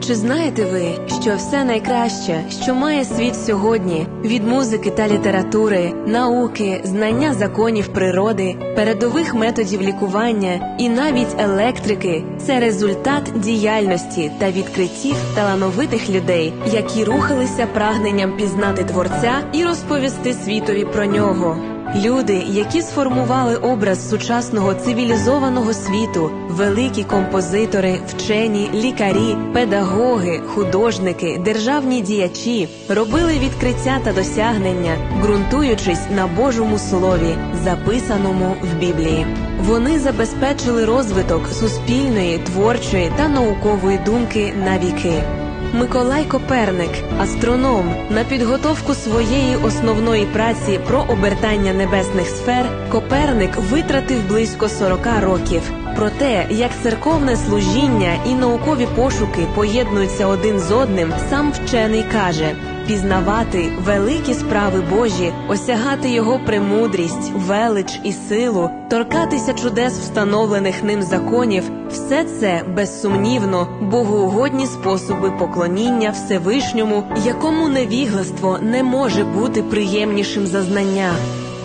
Чи знаєте ви, що все найкраще, що має світ сьогодні, від музики та літератури, науки, знання законів природи, передових методів лікування і навіть електрики це результат діяльності та відкриттів талановитих людей, які рухалися прагненням пізнати творця і розповісти світові про нього. Люди, які сформували образ сучасного цивілізованого світу, великі композитори, вчені, лікарі, педагоги, художники, державні діячі, робили відкриття та досягнення, ґрунтуючись на Божому слові, записаному в Біблії. Вони забезпечили розвиток суспільної, творчої та наукової думки на віки. Миколай Коперник, астроном, на підготовку своєї основної праці про обертання небесних сфер Коперник витратив близько 40 років. Про те, як церковне служіння і наукові пошуки поєднуються один з одним, сам вчений каже. Пізнавати великі справи Божі, осягати його премудрість, велич і силу, торкатися чудес встановлених ним законів все це безсумнівно богоугодні способи поклоніння Всевишньому, якому невігластво не може бути приємнішим за знання.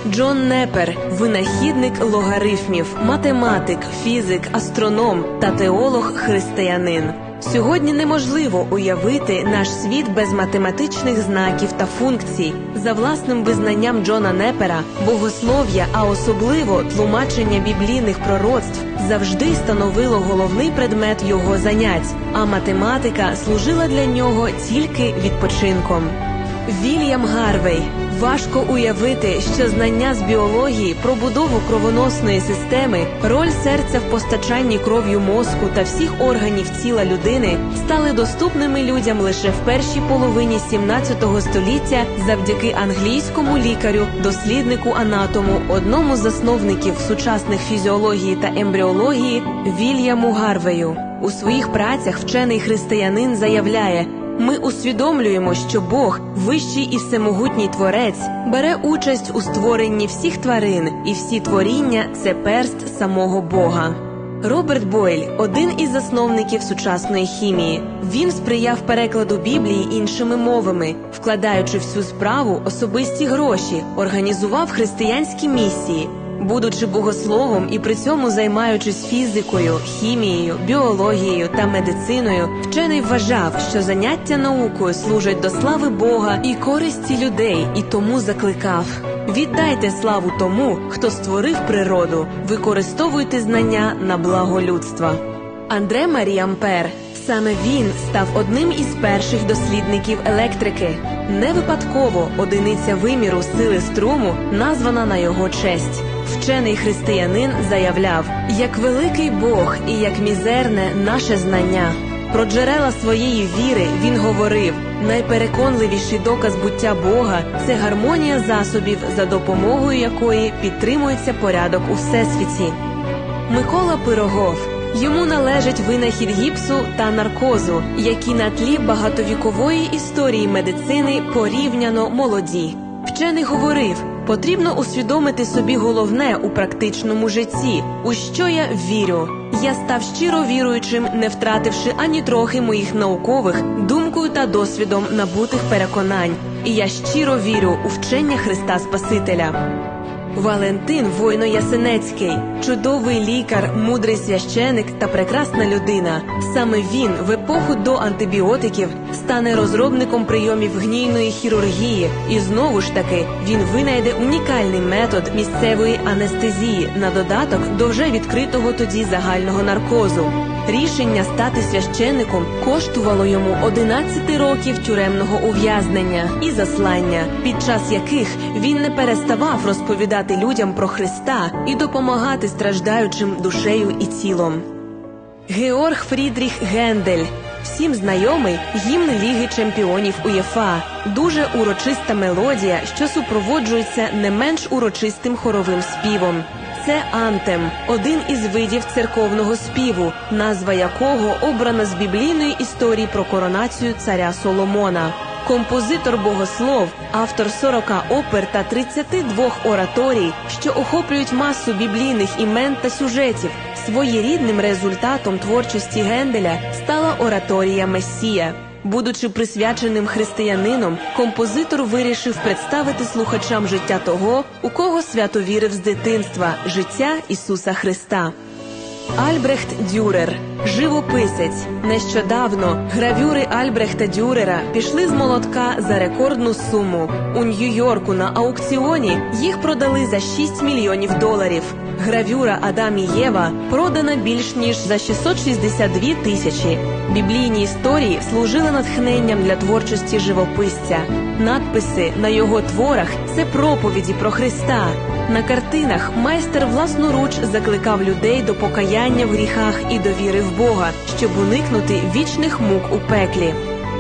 Джон Непер, винахідник логарифмів, математик, фізик, астроном та теолог-християнин. Сьогодні неможливо уявити наш світ без математичних знаків та функцій. За власним визнанням Джона Непера, богослов'я, а особливо тлумачення біблійних пророцтв, завжди становило головний предмет його занять, а математика служила для нього тільки відпочинком. Вільям Гарвей важко уявити, що знання з біології про будову кровоносної системи, роль серця в постачанні кров'ю мозку та всіх органів тіла людини стали доступними людям лише в першій половині 17 століття завдяки англійському лікарю, досліднику анатому, одному з засновників сучасних фізіології та ембріології Вільяму Гарвею. У своїх працях вчений християнин заявляє. Ми усвідомлюємо, що Бог, вищий і всемогутній творець, бере участь у створенні всіх тварин, і всі творіння це перст самого Бога. Роберт Бойль один із засновників сучасної хімії. Він сприяв перекладу Біблії іншими мовами, вкладаючи в цю справу особисті гроші, організував християнські місії. Будучи богословом і при цьому займаючись фізикою, хімією, біологією та медициною, вчений вважав, що заняття наукою служать до слави Бога і користі людей, і тому закликав: віддайте славу тому, хто створив природу, використовуйте знання на благо людства. Андре Марі Ампер саме він став одним із перших дослідників електрики. Не випадково одиниця виміру сили струму названа на його честь. Вчений християнин заявляв, як великий Бог і як мізерне наше знання. Про джерела своєї віри він говорив: найпереконливіший доказ буття Бога це гармонія засобів, за допомогою якої підтримується порядок у всесвіті. Микола Пирогов. Йому належить винахід гіпсу та наркозу, які на тлі багатовікової історії медицини порівняно молоді. Вчений говорив, потрібно усвідомити собі головне у практичному житті, у що я вірю. Я став щиро віруючим, не втративши ані трохи моїх наукових, думкою та досвідом набутих переконань. І я щиро вірю у вчення Христа Спасителя. Валентин Войно Ясенецький, чудовий лікар, мудрий священик та прекрасна людина. Саме він в епоху до антибіотиків стане розробником прийомів гнійної хірургії, і знову ж таки він винайде унікальний метод місцевої анестезії на додаток до вже відкритого тоді загального наркозу. Рішення стати священником коштувало йому 11 років тюремного ув'язнення і заслання, під час яких він не переставав розповідати людям про Христа і допомагати страждаючим душею і тілом. Георг Фрідріх Гендель. Всім знайомий гімн Ліги Чемпіонів УЄФА. Дуже урочиста мелодія, що супроводжується не менш урочистим хоровим співом. Це антем, один із видів церковного співу, назва якого обрана з біблійної історії про коронацію царя Соломона. Композитор богослов, автор 40 опер та 32 ораторій, що охоплюють масу біблійних імен та сюжетів, Своєрідним результатом творчості Генделя стала ораторія Месія. Будучи присвяченим християнином, композитор вирішив представити слухачам життя того, у кого свято вірив з дитинства життя Ісуса Христа. Альбрехт Дюрер, живописець. Нещодавно гравюри Альбрехта Дюрера пішли з молотка за рекордну суму. У Нью-Йорку на аукціоні їх продали за 6 мільйонів доларів. Гравюра Адам і Єва продана більш ніж за 662 тисячі. Біблійні історії служили натхненням для творчості живописця. Надписи на його творах це проповіді про Христа. На картинах майстер власноруч закликав людей до покаяння в гріхах і до віри в Бога, щоб уникнути вічних мук у пеклі.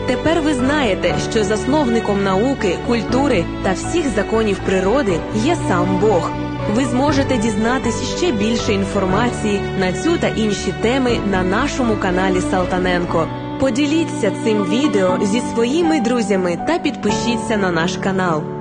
Тепер ви знаєте, що засновником науки, культури та всіх законів природи є сам Бог. Ви зможете дізнатись ще більше інформації на цю та інші теми на нашому каналі Салтаненко. Поділіться цим відео зі своїми друзями та підпишіться на наш канал.